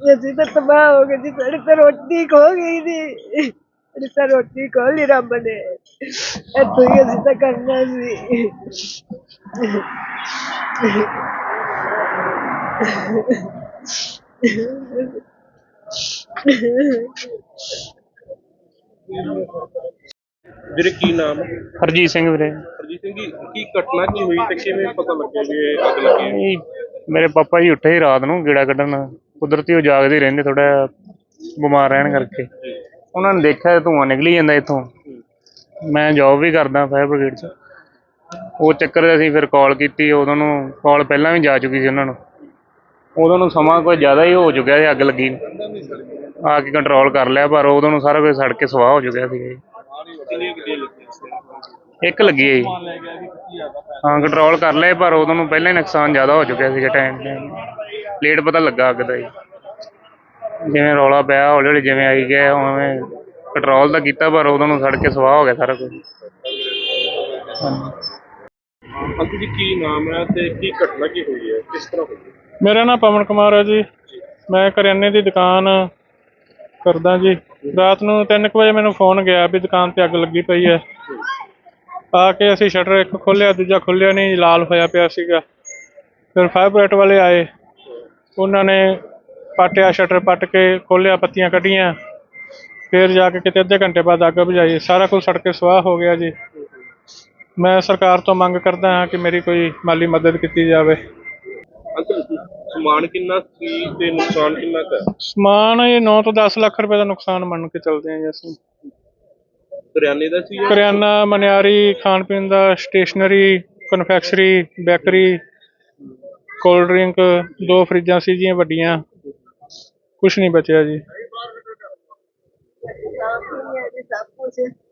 ਅਸੀਂ ਤਾਂ ਤਬਾਹ ਹੋ ਗਏ ਜੀ ਸਾਡੀ ਤਾਂ ਰੋਟੀ ਖੋ ਗਈ ਸੀ ਸਾਡੀ ਤਾਂ ਰੋਟੀ ਖੋ ਲਈ ਰੱਬ ਨੇ। ਇੱਥੋਂ ਹੀ ਅਸੀਂ ਤਾਂ ਕਰਨਾ ਸੀ ਵੀਰੇ ਕੀ ਨਾਮ? ਹੈ ਹਰਜੀਤ ਸਿੰਘ ਵੀਰੇ। ਹਰਜੀਤ ਸਿੰਘ ਜੀ ਕੀ ਘਟਨਾ ਕੀ ਹੋਈ ਤੇ ਕਿਵੇਂ ਪਤਾ ਲੱਗਿਆ ਵੀ ਇਹ ਅੱਗ ਲੱਗੀ ਹੈ? ਇਹ ਮੇਰੇ ਪਾਪਾ ਜੀ ਉੱਠੇ ਸੀ ਰਾਤ ਨੂੰ ਗੇੜਾ ਕੱਢਣ। ਕੁਦਰਤੀ ਉਹ ਜਾਗਦੇ ਹੀ ਰਹਿੰਦੇ ਥੋੜਾ ਬਿਮਾਰ ਰਹਿਣ ਕਰਕੇ। ਉਹਨਾਂ ਨੇ ਦੇਖਿਆ ਧੂੰਆਂ ਨਿਕਲੀ ਜਾਂਦਾ ਇੱਥੋਂ। ਮੈਂ ਜੌਬ ਵੀ ਕਰਦਾ ਫਾਇਰ ਬ੍ਰਿਗੇਡ 'ਚ। ਉਹ ਚੱਕਰ 'ਚ ਅਸੀਂ ਫਿਰ ਕਾਲ ਕੀਤੀ ਉਦੋਂ ਨੂੰ ਕਾਲ ਪਹਿਲਾਂ ਵੀ ਜਾ ਚੁੱਕੀ ਸੀ ਉਹਨਾਂ ਨੂੰ। ਉਦੋਂ ਨੂੰ ਸਮਾਂ ਕੋਈ ਜ਼ਿਆਦਾ ਹੀ ਹੋ ਚੁੱਕਿਆ ਸੀ, ਅੱਗ ਲੱਗੀ। ਨੂੰ। ਆ ਕੇ ਕੰਟਰੋਲ ਕਰ ਲਿਆ, ਪਰ ਉਦੋਂ ਨੂੰ ਸਾਰਾ ਕੁਝ ਸੜ ਕੇ ਸਵਾਹ ਹੋ ਚੁੱਕਿਆ ਸੀ। ਜੀ ਇੱਕ ਲੱਗੀ ਹੈ ਜੀ ਹਾਂ ਕੰਟਰੋਲ ਕਰ ਲਏ, ਪਰ ਉਦੋਂ ਨੂੰ ਪਹਿਲਾਂ ਹੀ ਨੁਕਸਾਨ ਜ਼ਿਆਦਾ ਹੋ ਚੁੱਕਿਆ ਸੀਗਾ ਟਾਈਮ ਟਾਈਮ ਲੇਟ ਪਤਾ ਲੱਗਾ ਅੱਗ ਦਾ ਜੀ ਜਿਵੇਂ ਰੌਲਾ ਪਿਆ ਹੌਲੀ ਹੌਲੀ ਜਿਵੇਂ ਆਈ ਗਿਆ, ਉਵੇਂ ਕੰਟਰੋਲ ਤਾਂ ਕੀਤਾ ਪਰ ਉਦੋਂ ਨੂੰ ਸੜ ਕੇ ਸਵਾਹ ਹੋ ਗਿਆ ਸਾਰਾ ਕੁਝ ਹਾਂਜੀ। ਅੰਕਲ ਜੀ ਕੀ ਨਾਮ ਹੈ ਤੇ ਕੀ ਘਟਨਾ ਕੀ ਹੋਈ ਹੈ? ਕਿਸ ਤਰ੍ਹਾਂ ਹੋਈ ਹੈ? ਮੇਰਾ ਨਾਮ ਪਵਨ ਕੁਮਾਰ ਹੈ ਜੀ। ਮੈਂ ਕਰਿਆਨੇ ਦੀ ਦੁਕਾਨ ਕਰਦਾ ਜੀ। ਰਾਤ ਨੂੰ 3 ਵਜੇ ਮੈਨੂੰ ਫੋਨ ਗਿਆ ਵੀ ਦੁਕਾਨ ਤੇ ਅੱਗ ਲੱਗੀ ਪਈ ਹੈ। ਆ ਕੇ ਅਸੀਂ ਸ਼ਟਰ ਇੱਕ ਖੋਲ੍ਹਿਆ ਦੂਜਾ ਖੁੱਲਿਆ ਨਹੀਂ ਲਾਲ ਹੋਇਆ ਪਿਆ ਸੀਗਾ। ਫਿਰ ਫਾਇਰ ਬ੍ਰਿਗੇਡ ਵਾਲੇ ਆਏ। ਉਹਨਾਂ ਨੇ ਪਾਟਿਆ ਸ਼ਟਰ ਪੱਟ ਕੇ ਖੋਲ੍ਹਿਆ ਪੱਤੀਆਂ ਕੱਢੀਆਂ। ਫਿਰ ਜਾ ਕੇ ਕਿਤੇ ਅੱਧੇ ਘੰਟੇ ਬਾਅਦ ਅੱਗ ਬੁਝਾਈ। ਸਾਰਾ ਕੁਝ ਸੜ ਕੇ ਸਵਾਹ ਹੋ ਗਿਆ ਜੀ। ਮੈਂ ਸਰਕਾਰ ਤੋਂ ਮੰਗ ਕਰਦਾ ਹਾਂ ਕਿ ਮੇਰੀ ਕੋਈ ਮਾਲੀ ਮਦਦ ਕੀਤੀ ਜਾਵੇ। ਅੰਕਲ ਸਮਾਨ ਕਿੰਨਾ ਸੀ ਤੇ ਨੁਕਸਾਨ ਕਿੰਨਾ ਕੁ ਹੈ? ਸਮਾਨ ਇਹ 9 ਤੋਂ 10 ਲੱਖ ਰੁਪਏ ਦਾ ਨੁਕਸਾਨ ਮੰਨ ਕੇ ਚੱਲਦੇ ਹਾਂ ਜੀ ਅਸੀਂ। ਕਰਿਆਨੇ ਦਾ ਸੀ ਜਾਂ- ਕਰਿਆਨਾ ਮਨਿਆਰੀ ਖਾਣ ਪੀਣ ਦਾ stationery confectionery bakery cold drink ਦੋ ਫਰਿੱਜਾਂ ਸੀ ਜੀਆਂ ਵੱਡੀਆਂ। ਕੁਝ ਨਹੀਂ ਬਚਿਆ ਜੀ। ਸਭ ਕੁਝ